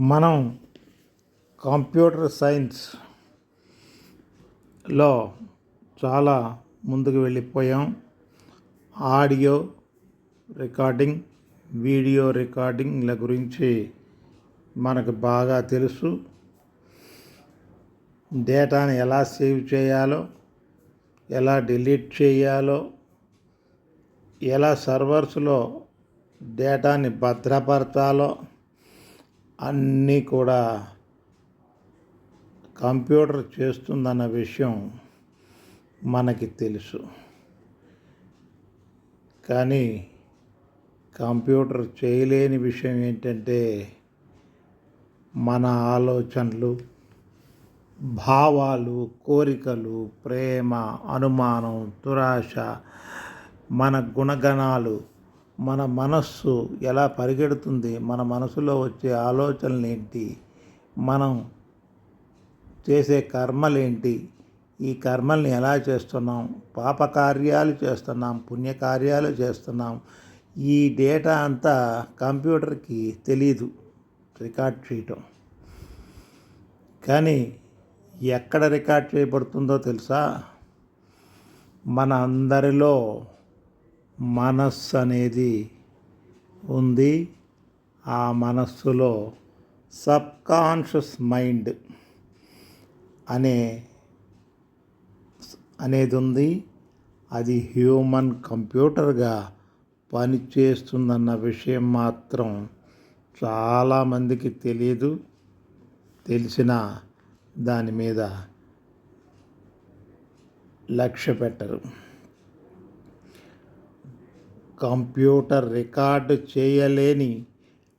మనం కంప్యూటర్ సైన్స్లో చాలా ముందుకు వెళ్ళిపోయాం. ఆడియో రికార్డింగ్ వీడియో రికార్డింగ్ల గురించి మనకు బాగా తెలుసు. డేటాని ఎలా సేవ్ చేయాలో ఎలా డిలీట్ చేయాలో ఎలా సర్వర్స్లో డేటాని భద్రపరచాలో అన్నీ కూడా కంప్యూటర్ చేస్తుందన్న విషయం మనకి తెలుసు. కానీ కంప్యూటర్ చేయలేని విషయం ఏంటంటే మన ఆలోచనలు భావాలు కోరికలు ప్రేమ అనుమానం దురాశ మన గుణగణాలు మన మనస్సు ఎలా పరిగెడుతుంది మన మనసులో వచ్చే ఆలోచనలు ఏంటి మనం చేసే కర్మలేంటి ఈ కర్మల్ని ఎలా చేస్తున్నాం పాపకార్యాలు చేస్తున్నాం పుణ్యకార్యాలు చేస్తున్నాం ఈ డేటా అంతా కంప్యూటర్కి తెలీదు రికార్డ్ చేయటం. కానీ ఎక్కడ రికార్డ్ చేయబడుతుందో తెలుసా? మన అందరిలో మనస్సు అనేది ఉంది. ఆ మనస్సులో సబ్ కాన్షియస్ మైండ్ అనే అనేది ఉంది అది హ్యూమన్ కంప్యూటర్గా పనిచేస్తుందన్న విషయం మాత్రం చాలామందికి తెలియదు తెలిసిన దాని మీద లక్ష్య పెట్టరు. కంప్యూటర్ రికార్డు చేయలేని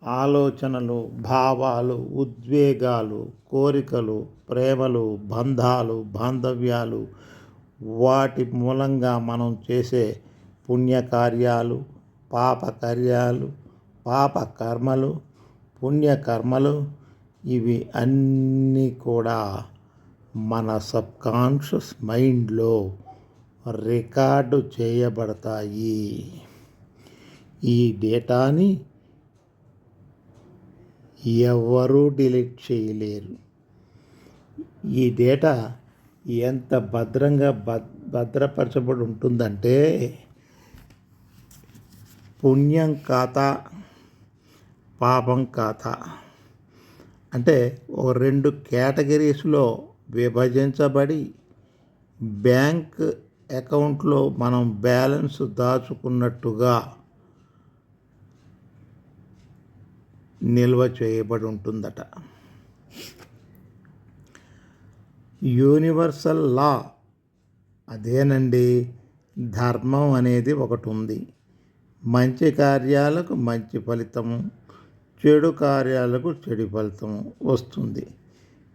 ఆలోచనలు భావాలు ఉద్వేగాలు కోరికలు ప్రేమలు బంధాలు బాంధవ్యాలు వాటి మూలంగా మనం చేసే పుణ్యకార్యాలు పాపకార్యాలు పాపకర్మలు పుణ్యకర్మలు ఇవి అన్నీ కూడా మన సబ్కాన్షియస్ మైండ్లో రికార్డు చేయబడతాయి. ఈ డేటాని ఎవరూ డిలీట్ చేయలేరు. ఈ డేటా ఎంత భద్రంగా భద్రపరచబడి ఉంటుందంటే పుణ్యం ఖాతా పాపం ఖాతా అంటే ఒక రెండు కేటగిరీస్లో విభజించబడి బ్యాంక్ అకౌంట్లో మనం బ్యాలెన్స్ దాచుకున్నట్టుగా నిల్వ చేయబడి ఉంటుందట యూనివర్సల్ లా అదేనండి. ధర్మం అనేది ఒకటి ఉంది మంచి కార్యాలకు మంచి ఫలితము చెడు కార్యాలకు చెడు ఫలితం వస్తుంది.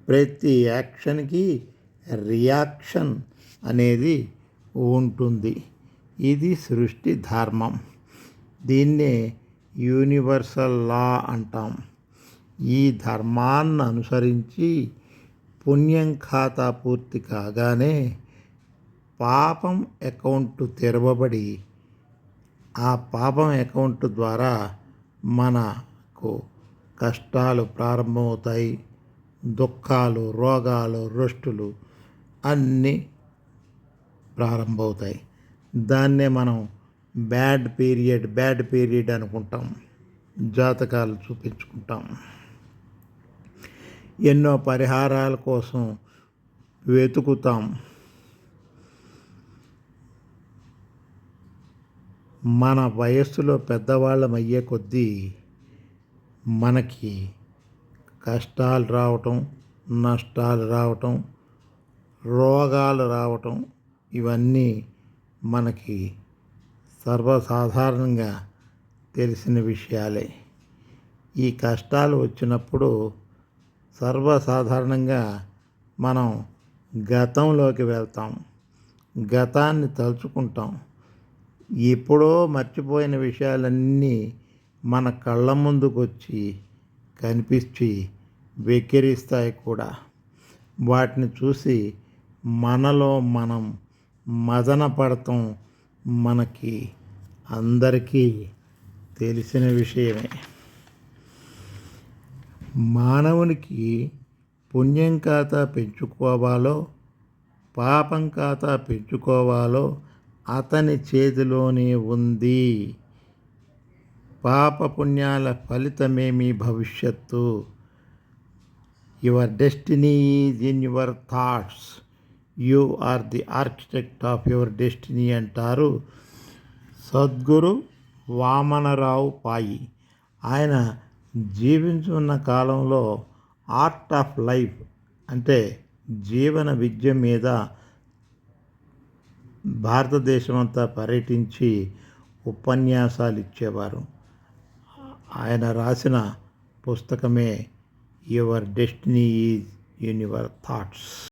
ప్రతి యాక్షన్కి రియాక్షన్ అనేది ఉంటుంది. ఇది సృష్టి ధర్మం. దీన్నే యూనివర్సల్ లా అంటాం. ఈ ధర్మాన్ని అనుసరించి పుణ్యం ఖాతా పూర్తి కాగానే పాపం అకౌంట్ తెరవబడి ఆ పాపం అకౌంట్ ద్వారా మనకు కష్టాలు ప్రారంభమవుతాయి. దుఃఖాలు రోగాలు రుష్టులు అన్నీ ప్రారంభమవుతాయి. దాన్నే మనం బ్యాడ్ పీరియడ్ బ్యాడ్ పీరియడ్ అనుకుంటాం. జాతకాలు చూపించుకుంటాం. ఎన్నో పరిహారాల కోసం వెతుకుతాం. మన వయస్సులో పెద్దవాళ్ళం అయ్యే కొద్దీ మనకి కష్టాలు రావటం నష్టాలు రావటం రోగాలు రావటం ఇవన్నీ మనకి సర్వసాధారణంగా తెలిసిన విషయాలే. ఈ కష్టాలు వచ్చినప్పుడు సర్వసాధారణంగా మనం గతంలోకి వెళ్తాం. గతాన్ని తలుచుకుంటాం. ఎప్పుడో మర్చిపోయిన విషయాలన్నీ మన కళ్ళ ముందుకు వచ్చి కనిపించి వెక్కిరిస్తాయి కూడా. వాటిని చూసి మనలో మనం మదన పడతాం. మనకి అందరికీ తెలిసిన విషయమే. మానవునికి పుణ్యం ఖాతా పెంచుకోవాలో పాపం ఖాతా పెంచుకోవాలో అతని చేతిలోనే ఉంది. పాప పుణ్యాల ఫలితమే మీ భవిష్యత్తు? Your destiny is in your thoughts you are the architect of your destiny అంటారు. సద్గురు వామనరావు పాయి. ఆయన జీవించున్న కాలంలో ఆర్ట్ ఆఫ్ లైఫ్ అంటే జీవన విద్య మీద భారతదేశమంతా పర్యటించి ఉపన్యాసాలు ఇచ్చేవారు ఆయన రాసిన పుస్తకమే యువర్ డెస్టినీ ఈజ్ యూనివర్ యువర్ థాట్స్.